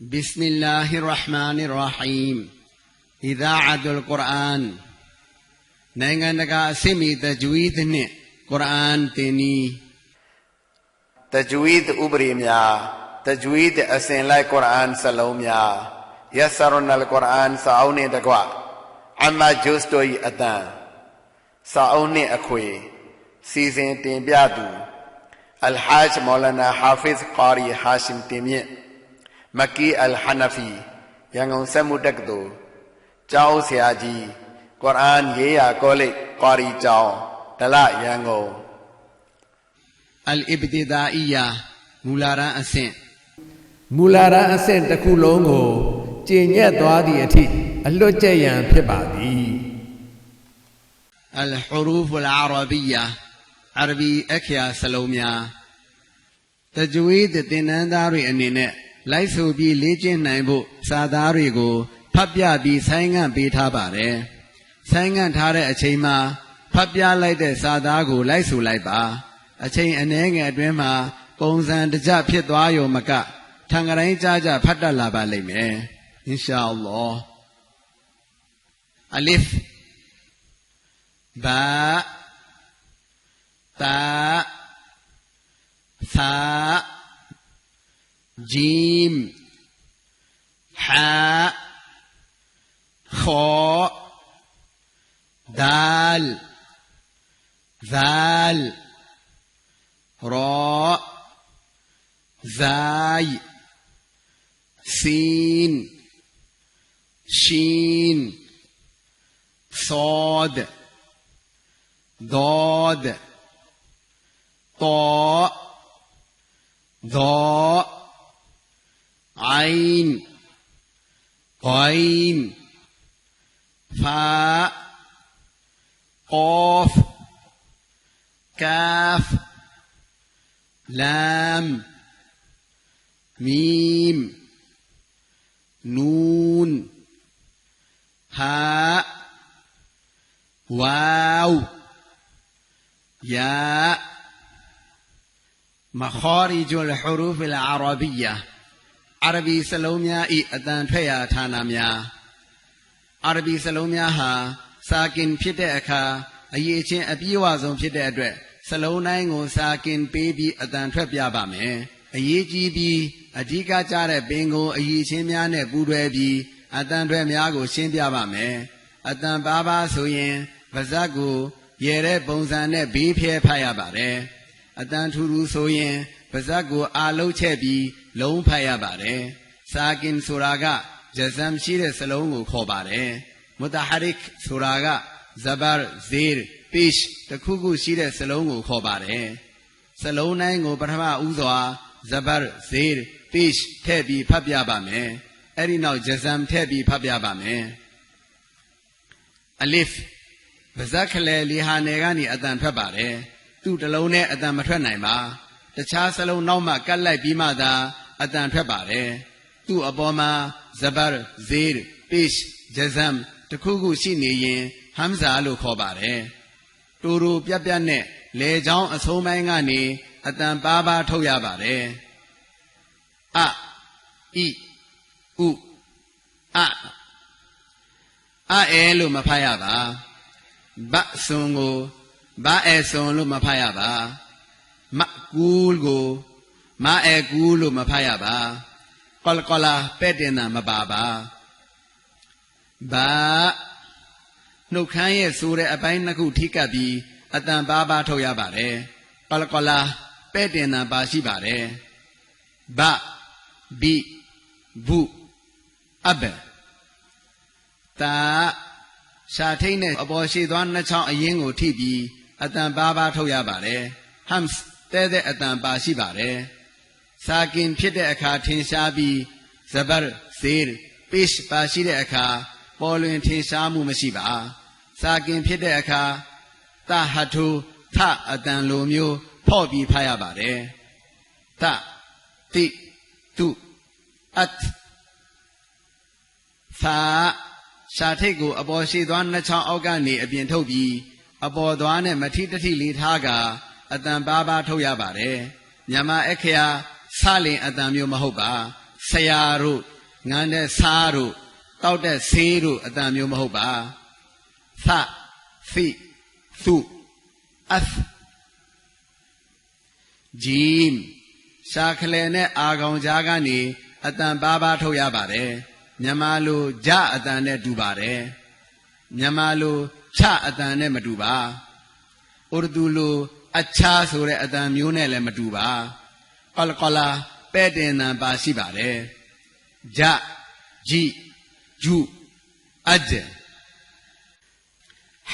بسم الله الرحمن الرحيم إذاعة القرآن နိုင်ငံတကာအဆင့်မီတကြွီးသနှင့်ကုရ်အာန်တင်ဤ တကြွီဒ်ဥပရိများတကြွီဒ်အစဉ်လိုက်ကုရ်အာန်စလုံးများယဆရနလ်ကုရ်အာန်စာအုပ်နှင့်တကွအမဂျုစတိုဤအတန်စာအုပ်နှင့်အခွေစီစဉ်တင်ပြသူအလ်ဟာဂျ်မောလနာဟာဖစ်ကာရီဟာရှမ်တင်မြင့် မကီအလ်ဟနဖီရန်ကုန်စက်မှုတက္ကသိုလ်ကျောင်းဆရာကြီးကုရ်အာန်ရေးရာကောလိပ်ကာရီကျောင်းဒလရန်ကုန်အလ်အဘတီဒါအီယာမူလာရန်အဆင့်မူလာရန်အဆင့်တစ်ခုလုံးကိုကျင့်ညက်သွားသည့်အထိအလွတ်ကျက်ရန်ဖြစ်ပါသည်အလ်ဟူရူဖ်အလ်အာရ လိုက်ဆိုပြီးလေ့ကျင့်နိုင်ဖို့စာသားတွေကိုဖတ်ပြပြီးဆိုင်းငံ့ပေးထားပါတယ်။ဆိုင်းငံ့ထားတဲ့အချိန်မှာဖတ်ပြလိုက်တဲ့စာသားကိုလိုက်ဆိုလိုက်ပါ။အချိန်အနည်းငယ်အတွင်းမှာပုံစံတကျဖြစ်သွားရုံမကထံကတိုင်းကြကြဖတ်တတ်လာပါလိမ့်မယ်။အင်ရှာအလ္လာအလစ်ဘာတာသာ جيم حاء خاء دال ذال راء زاي سين شين صاد ضاد طاء ضاء عين غين فاء قاف كاف لام ميم نون هاء واو يا مخارج الحروف အာရဗီစလုံးများဤအတန်ထွက်ရာဌာနများအာရဗီစလုံးများဟာစာကင်ဖြစ်တဲ့အခါအရေးချင်းအပြည့်အဝဆုံးဖြစ်တဲ့အတွက်စလုံးတိုင်းကိုစာကင်ပေးပြီးအတန်ထွက်ပြပါမယ်အရေးကြီးပြီးအဓိကကျတဲ့ပင်ကိုအရေးချင်းများနဲ့ပူးတွဲပြီးအတန်ထွက်များကို ရှင်းပြပါမယ်အတန်ပါပါဆိုရင်ပါဇက်ကိုရဲတဲ့ပုံစံနဲ့ဘေးဖျဲဖတ်ရပါတယ်အတန်ထူထူဆိုရင် ပါဇက်ကိုအာလုံးချက်ပြီးလုံးဖတ်ရပါတယ်စာကင်ဆိုတာကဂျဇမ်ရှိတဲ့စလုံးကိုခေါ်ပါတယ်မုတဟရစ်ဆိုတာကဇဘာဇေးပိရှ်တခုခုရှိတဲ့စလုံးကိုခေါ်ပါတယ်စလုံးတိုင်းကိုပထမဦးစွာဇဘာဇေးပိရှ်ထည့်ပြီးဖတ်ပြပါမယ်အဲ့ဒီနောက်ဂျဇမ်ထည့်ပြီးဖတ်ပြပါမယ်အလစ်ပါဇက်ခလဲလီဟာနယ်ကနေအတန်ထွက်ပါတယ်သူ့တလုံးနဲ့အတန်မထွက်နိုင်ပါ တခြားစလုံးနောက်မှကတ်လိုက်ပြီးမှသာအတန်ထွက်ပါတယ်သူ့အပေါ်မှာဇဘာဇေးပိရှ်ဂျဇမ်တခုခုရှိနေရင်ဟမ်ဇာလို့ခေါ်ပါတယ်တူတူပြက်ပြက်နဲ့လေချောင်းအဆုံးပိုင်းကနေအတန်ပါးပါးထုတ်ရပါတယ်အဣဥအအအဲလို့မဖတ်ရပါဘဆွန်ကိုဘအဲဆွန်လို့မဖတ်ရပါ မကူးကိုမအဲကူးလို့မဖတ်ရပါကောလကောလာပဲ့တင်တာမပါပါဘာနှုတ်ခမ်းရဲ့ဆိုတဲ့အပိုင်းနှစ်ခုထိကပ်ပြီးအတန်ပါးပါးထုတ်ရပါတယ်ကောလကောလာပဲ့တင်တာပါရှိပါတယ်ဘဘိဘုအဘတာရှာထိတ်နဲ့အပေါ်ရှိသွားနှစ်ချောင်းအရင်ကိုထိပြီးအတန်ပါးပါးထုတ်ရပါတယ်ဟမ်စ် တဲတဲ့အတန်ပါရှိပါတယ်စာကင်ဖြစ်တဲ့အခါထင်ရှားပြီးဇဘာဇေးပိရှ်ပါရှိတဲ့အခါပေါ်လွင်ထင်ရှားမှုမရှိပါစာကင်ဖြစ်တဲ့အခါတဟထုထအတန်လိုမျိုးဖော့ပြီးဖတ်ရပါတယ်တတိတုအတ်သာရှာထိတ်ကိုအပေါ်ရှိသွားနှစ်ချောင်းအောက်ကနေအပြင်ထုတ်ပြီးအပေါ်သွားနဲ့မထိတထိလေးထားကာ အတန်ပါးပါးထုတ်ရပါတယ်မြန်မာအခရာစလင်အတန်မျိုးမဟုတ်ပါဆရာတို့ငန်းတဲ့စားတို့တောက်တဲ့ဆေးတို့အတန်မျိုးမဟုတ်ပါသဖိသုအသဂျင်းရှာခလဲနဲ့အာကောင်ကြားကနေအတန်ပါပါထုတ်ရပါတယ်မြန်မာလိုဂျအတန်နဲ့တူပါတယ်မြန်မာလိုချအတန်နဲ့မတူပါဥရဒူလို အချာဆိုတဲ့အတန်မျိုးနဲ့လည်းမတူပါကလကလာပဲ့တင်တန်ပါရှိပါတယ်ဂျဂျီဂျူအဂျ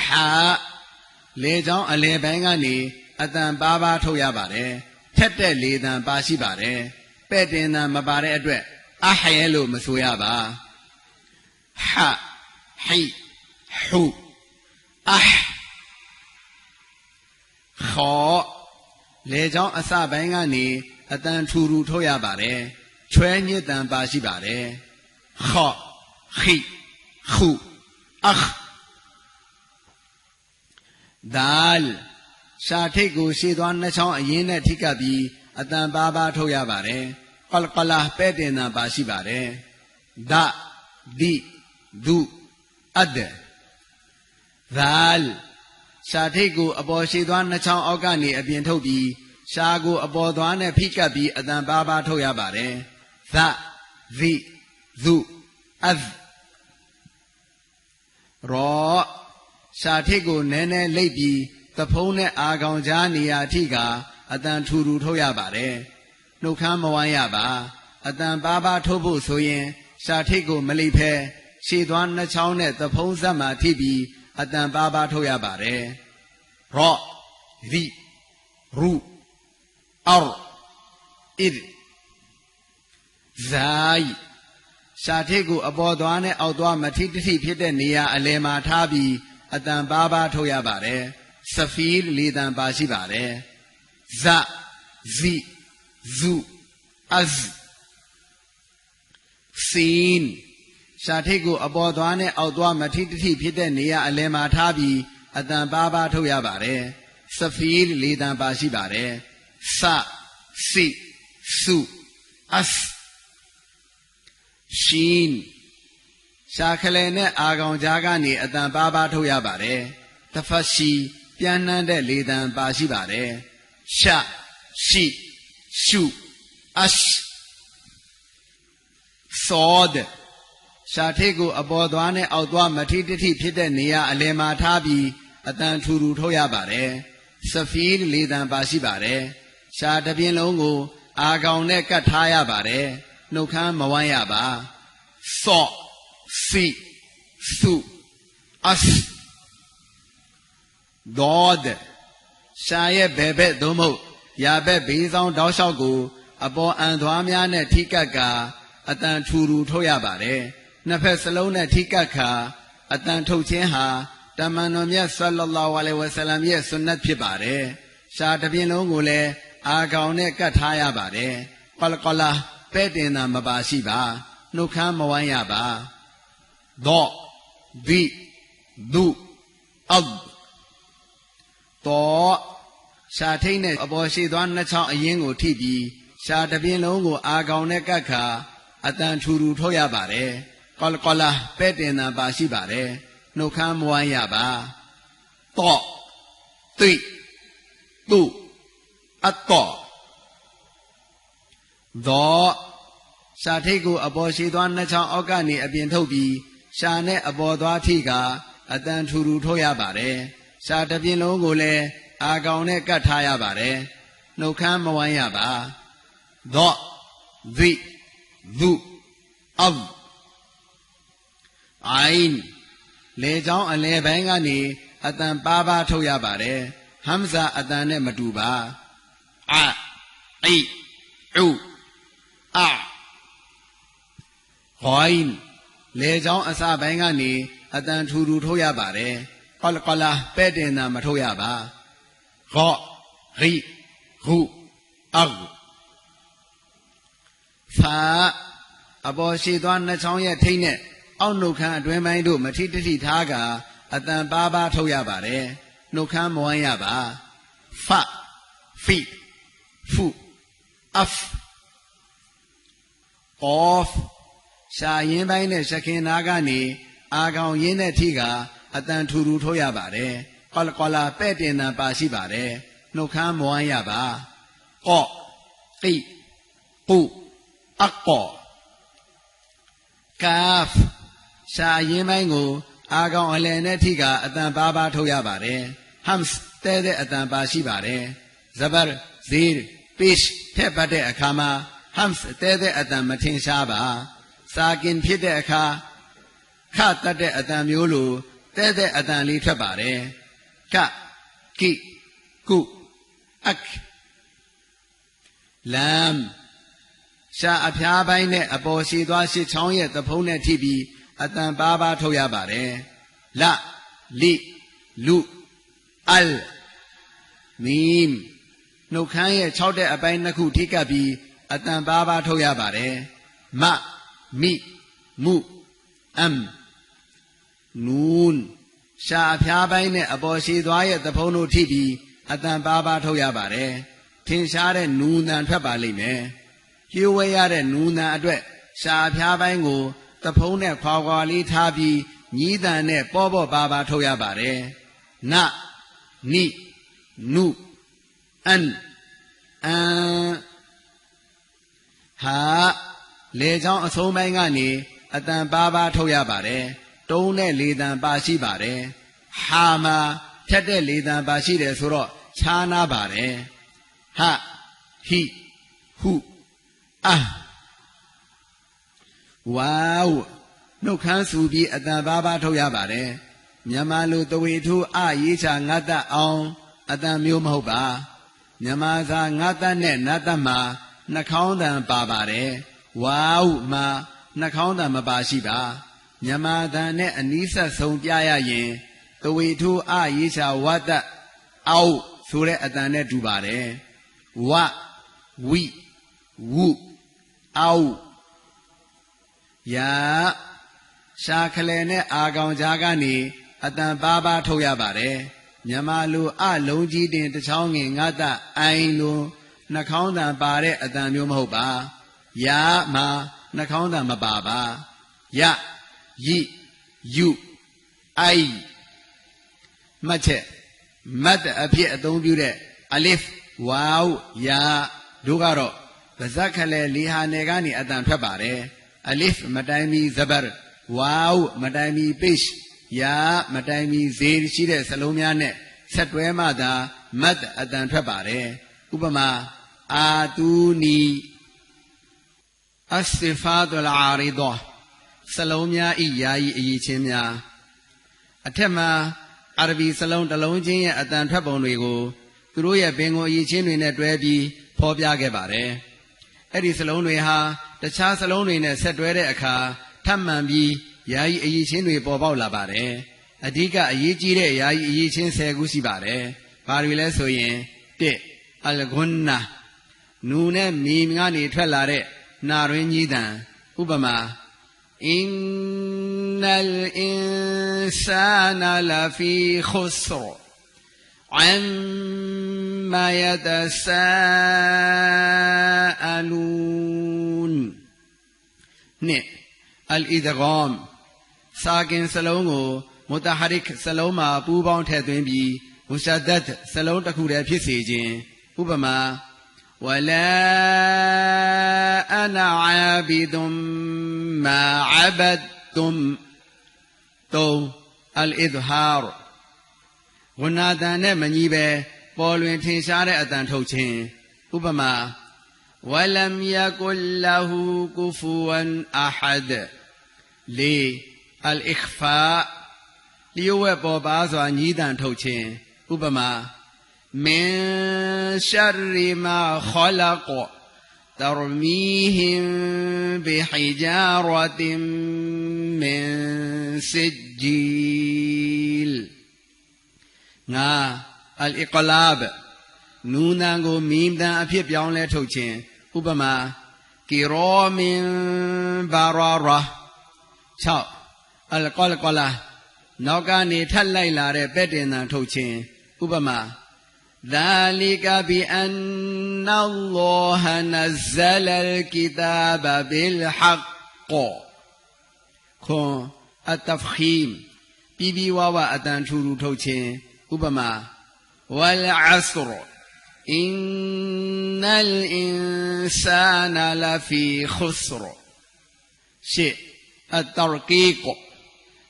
ဟာလေချောင်းအလေပိုင်းကနေအတန်ပါပါထုတ်ရပါတယ်ထက်တဲ့လေတန်ပါရှိပါတယ်ပဲ့တင်တန်မပါတဲ့အတွက်အဟရဲလို့မဆိုရပါဟာဟိဟူအဟ လေချောင်းအစပိုင်းကနေအတန်ထူထူထုတ်ရပါတယ်ချွဲညစ်တန်ပါရှိပါတယ်ခောခိခုအခဒါလ်ရှာထိတ်ကိုရှေ့သွားနှစ်ချောင်းအရင်နဲ့ထိကပ်ပြီးအတန်ပါပါထုတ်ရပါတယ်ကလကလာပဲ့တင်တန်ပါရှိပါတယ်ဒဒီဒုအဒဒါလ် ရှာထိတ်ကိုအပေါ်ရှေ့သွားနှစ်ချောင်းအောက်ကနေအပြင်ထုတ်ပြီးရှာကိုအပေါ်သွားနဲ့ဖိကပ်ပြီးအတန်ပါပါထုတ်ရပါတယ်သဇိဇုအဒရောရှာထိတ်ကိုနည်းနည်းလိပ်ပြီးသဖုံးနဲ့အာကောင်ကြားနေရာအထိကအတန်ထူထူထုတ်ရပါတယ်နှုတ်ခမ်းမဝိုင်းရပါအတန်ပါပါထုတ်ဖို့ဆိုရင်ရှာထိတ်ကိုမလိပ်ဖဲရှေ့သွားနှစ်ချောင်းနဲ့သဖုံးဇက်မှာထိပြီး အတန်ပါပါထုတ်ရပါတယ်ရော့ဒီရူအော်အစ်ဇိုင်ရှာထိတ်ကိုအပေါ်သွားနဲ့အောက်သွားမထိတထိဖြစ်တဲ့နေရာအလယ်မှာထားပြီးအတန်ပါပါထုတ်ရပါတယ်စဖီးလေးတန်ပါရှိပါတယ်ဇဇီဇုအဇစင် ရှာထိတ်ကိုအပေါ်သွားနဲ့အောက်သွားမထိတထိဖြစ်တဲ့နေရာအလယ်မှာထားပြီးအတန်ပါပါထုတ်ရပါတယ်စဖီးလေးတန်ပါရှိပါတယ်စစိစုအစရှင်ရှာခလဲနဲ့အာကောင်ကြားကနေအတန်ပါပါထုတ်ရပါတယ်တဖတ်ရှိပြန်နှမ်းတဲ့လေတံပါရှိပါတယ်ရှရှိရှုအရှသောဒ ရှာထိတ်ကိုအပေါ်သွားနဲ့အောက်သွားမထိတထိဖြစ်တဲ့နေရာအလယ်မှာထားပြီးအတန်ထူထူထုတ်ရပါတယ်စဖီးလေတံပါရှိပါတယ်ရှာတစ်ပြင်းလုံးကို အာကောင်နဲ့ကတ်ထားရပါတယ်နှုတ်ခမ်းမဝမ်းရပါစော့စီစုအစဒေါဒရှာရဲ့ဘယ်ဘက်သို့မဟုတ်ရာဘက်ဘေးဆောင်တောက်လျှောက်ကို အပေါ်အံသွားများနဲ့ထိကတ်ကာအတန်ထူထူထုတ်ရပါတယ် နှစ်ဖက်စလုံးနဲ့ထိကတ်ခါအတန်ထုတ်ခြင်းဟာတမန်တော်မြတ်ဆလ္လာလဟ်အလိုင်ဝဆလမ်ရဲ့ဆွနတ်ဖြစ်ပါတယ်ရှာတစ်ပြင်းလုံးကိုလည်းအာကောင်နဲ့ကတ်ထားရပါတယ်ကလကလာပဲ့တင်တာမပါရှိပါနှုတ်ခမ်းမဝိုင်းရပါဒေါဘိဒုအဒ်တော့ရှာထိတ်နဲ့အပေါ်ရှိသွားနှစ်ချောင်းအရင်ကိုထိပြီးရှာတပြင်းလုံးကိုအာကောင်နဲ့ကတ်ခါအတန်ထူထူထုတ်ရပါတယ် ကလကလာပဲ့တင်တာပါရှိပါတယ်နှုတ်ခမ်းမဝိုင်းရပါတော့သိတုအတ်တော့သောရှာထိတ်ကိုအပေါ်ရှိသွားနှစ်ချောင်းအောက်ကနေအပြင်ထုတ်ပြီးရှာနဲ့အပေါ်သွားထိကအတန်ထူထူထုတ်ရပါတယ်ရှာတစ်ပြင်းလုံးကိုလည်းအာကောင်နဲ့ကတ်ထားရပါတယ်နှုတ်ခမ်းမဝိုင်းရပါသောဇိဒုအဘ အိုင်လေချောင်းအလဲပိုင်းကနေအတန်ပါပါထုတ်ရပါတယ်ဟမ်ဇာအတန်နဲ့မတူပါအအိဥအဟိုင်းလေချောင်းအစပိုင်းကနေအတန်ထူထူထုတ်ရပါတယ်ကလကလာပဲ့တင်တာမထုတ်ရပါဂောရိဟုအဂဖာအပေါ်ရှိသွားနှစ်ချောင်းရဲ့ထိတ်နဲ့ အောက်နှုတ်ခမ်းအတွင်းပိုင်းတို့မထိတတိထားကအတန်ပါပါထုတ်ရပါတယ်နှုတ်ခမ်းမဝမ်းရပါဖဖိဖုအဖ qaf ရှာရင်းပိုင်းနဲ့ရှခင်နာကနေအာကောင်ရင်းတဲ့ထိကအတန်ထူထူထိုးရပါတယ်ကောလကောလာပဲ့တင်တန်ပါရှိပါတယ်နှုတ်ခမ်းမွမ်းရပါကော့ကိပုအကောကာဖ ရှာရင်းပိုင်းကိုအာကောင်အလယ်နဲ့ထိကအတန်ပါပါထုတ်ရပါတယ်ဟမ်စ်တဲတဲ့အတန်ပါရှိပါတယ်ဇဘရဇီရ်ပိရှ်ထက်ပတ်တဲ့အခါမှာဟမ်စ်တဲတဲ့အတန်မထင်ရှားပါစာကင်ဖြစ်တဲ့အခါခတတ်တဲ့အတန်မျိုးလိုတဲတဲ့အတန်လေးထွက်ပါတယ်ကကိကုအခလမ်ရှာအဖျားပိုင်းနဲ့အပေါ်ရှိသွားရှိချောင်းရဲ့သဖုံးနဲ့ထိပြီး အတန်ပါပါထုတ်ရပါတယ်လလိလူအလ်မီမ်နှုတ်ခမ်းရဲ့6တဲ့အပိုင်းနှစ်ခုထိကပ်ပြီးအတန်ပါပါထုတ်ရပါတယ်မမိမှုအမ်နူန်ရှာအဖျားပိုင်းနဲ့အပေါ်ရှိသွားရဲ့သဖုံးတို့ထိပြီးအတန်ပါပါထုတ်ရပါတယ်ထင်ရှားတဲ့နူနံထွက်ပါလိမ့်မယ်ကျိုးဝဲရတဲ့နူနံအတွက်ရှာအဖျားပိုင်းကို သဖုံးနဲ့ခွာခွာလေးထားပြီးညီးတန်နဲ့ပေါ့ပေါ့ပါပါထုတ်ရပါတယ်နနိနုအန်အန်ဟာလေချောင်းအဆုံးပိုင်းကနေအတန်ပါပါထုတ်ရပါတယ်တုံးနဲ့လေတန်ပါရှိပါတယ်ဟာမှာဖြတ်တဲ့လေတန်ပါရှိတယ်ဆိုတော့ခြားနာပါတယ်ဟဟိဟုအာ ဝါဝနှုတ်ခမ်းဆူပြီးအတန်ပါပါထုတ်ရပါတယ်မြန်မာလူတဝေထုအရေးချငတ်တအောင်အတန်မျိုးမဟုတ်ပါမြန်မာစာငတ်တနဲ့နတ်တမှာနှာခေါင်းတန်ပါပါတယ်ဝါဟုမှာနှာခေါင်းတန်မပါရှိပါမြန်မာတန်နဲ့အနီးဆက်ဆုံးပြရရင်တဝေထုအရေးချဝတ္တအောက်ဆိုတဲ့အတန်နဲ့တူပါတယ်ဝဝိဝုအောက် ယာရှာခလဲနဲ့အာကောင်ကြားကနေအတန်ပါပါထုတ်ရပါတယ်မြမလူအလုံးကြီးတင်တချောင်းငင်ငါတအိုင်လိုနှာခေါင်းတန်ပါတဲ့အတန်မျိုးမဟုတ်ပါယာမှာနှာခေါင်းတန်မပါပါယယိယုအိုင်မှတ်ချက်မတ်အဖြစ်အသုံးပြုတဲ့အလစ်ဝါဝယာတို့ကတော့ဗဇက်ခလဲလီဟာနယ်ကနေအတန်ထွက်ပါတယ် အလစ်မတိုင်မီဇဘရဝါဝမတိုင်မီပိရှ်ယာမတိုင်မီဇေရှိတဲ့စလုံးများနဲ့ဆက်တွဲမှသာမတ်အတန်ထွက်ပါတယ်ဥပမာအာတူနီအစဖာဒလအာရီဒောစလုံးများဤယာယီအရေးချင်းများအထက်မှာအာရဘီစလုံးတစ်လုံးချင်းရဲ့အတန်ထွက်ပုံတွေကိုသူတို့ရဲ့ပင်ကိုအရေးချင်းတွေနဲ့တွဲပြီးဖော်ပြခဲ့ပါတယ်အဲ့ဒီစလုံးတွေဟာ တခြားစလုံးတွေနဲ့ဆက်တွဲတဲ့အခါထပ်မံပြီးယာယီအရေးချင်းတွေပေါ်ပေါက်လာပါတယ်အဓိကအရေးကြီးတဲ့ယာယီအရေးချင်း၁၀ခုရှိပါတယ်ဘာတွေလဲဆိုရင်၁အလဂွန်းနာနူနဲ့မီကနေထွက်လာတဲ့နာရင်းကြီးတံဥပမာအင်းနလ်အင်ဆာနာလဖီခုဆရအမ်မာယတဆာအလူ နှစ် al-idgham စာကင်စလုံးကိုမုတဟရစ်စလုံးမှာပူးပေါင်းထည့်သွင်းပြီးမုရှဒတ်စလုံးတစ်ခုတည်းဖြစ်စေခြင်းဥပမာဝလာအနာအာဘီဒွမ်မာအဘတ်တုမ်တုံ al-idhar ဝနာတန်နဲ့မညီပဲပေါ်လွင်ထင်ရှားတဲ့အတန်ထုတ်ခြင်းဥပမာ ولم يكن له كفوا أحد. لي الإخفاء ليوبو بازو نيدان توتين أبما من شر ما خلق ترميهم بحجارة من سجيل. نا الإقلاب. နူနန်ကိုမီမ်တန်အဖြစ်ပြောင်းလဲထုတ်ခြင်းဥပမာကီရောမင်ဘာရာရာ6အလ်ကောလကောလာနောက်ကနေထပ်လိုက်လာတဲ့ပဲ့တင်တန်ထုတ်ခြင်းဥပမာ ذلك بأن الله نزل الكتاب بالحق ခွန်အတဖခီမ်ပြီးပြီးဝဝအတန်ထူထူထုတ်ခြင်းဥပမာဝလအစရ إن الإنسان لفي خسر شيء الترقيق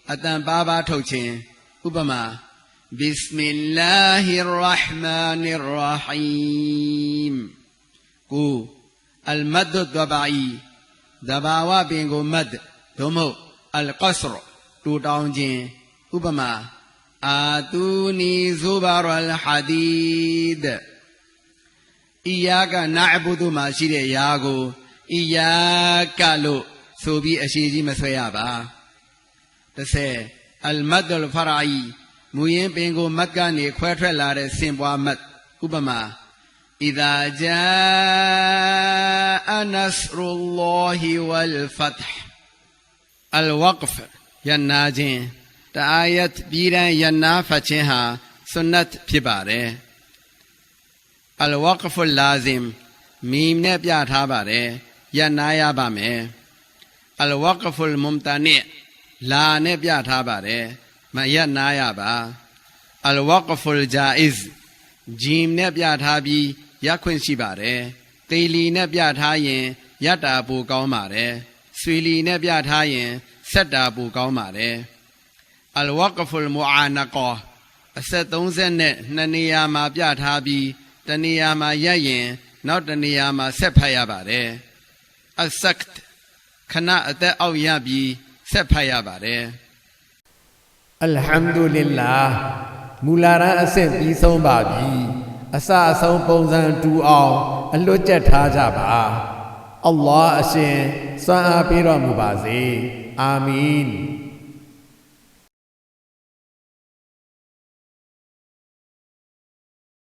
أتن بابا توتين أبما بسم الله الرحمن الرحيم كو المد الضبعي دباوا بينكو مد دمو القصر توتاونجين أبما آتوني زبر الحديد အိယာကနာအဘုဒ္ဓမှာရှိတဲ့ယာကိုအိယာကလို့ဆိုပြီးအရှိကြီးမဆွဲရပါ30အလ်မတ်ဒ်လ်ဖရာအီမူရင်းပင်ကိုမတ်ကနေခွဲထွက်လာတဲ့စင်ပွားမတ်ဥပမာဣဒာဂျာအနစရူလ ्लाह ဝလ်ဖတ်ဟ်အလ်ဝကဖ်ယနာခြင်းတအာယတ်ပြီးတိုင်းယနာဖတ်ခြင်းဟာဆွနတ်ဖြစ်ပါတယ် အလဝကဖ်လာဇင်မီမ်နဲ့ပြထားပါတယ်ရနာရပါမယ်အလဝကဖ်မွမ်တနိလာနဲ့ပြထားပါတယ်မရနာရပါအလဝကဖ်ဂျာအစ်ဂျီမ်နဲ့ပြထားပြီးရခွင့်ရှိပါတယ်တေလီနဲ့ပြထားရင်ရတာပူကောင်းပါတယ်ဆွေလီနဲ့ပြထားရင်ဆက်တာပူကောင်းပါတယ်အလဝကဖ်မူအာနကောအဆက်30နဲ့နှစ်နေရာမှာပြထားပြီး တနေရာမှာရက်ရင် နောက်တနေရာမှာဆက်ဖတ်ရပါတယ်အဆက်ကခဏအသက်အောက်ရပြီးဆက်ဖတ်ရပါတယ်အလ်ဟမ်ဒူလ illah မူလာရန်အဆင့်ပြီးဆုံးပါပြီအစအဆုံးပုံစံတူအောင်အလွတ်ကျက်ထားကြပါအလ္လာဟ်အရှင်စွမ်းအားပေးတော်မူပါစေအာမင်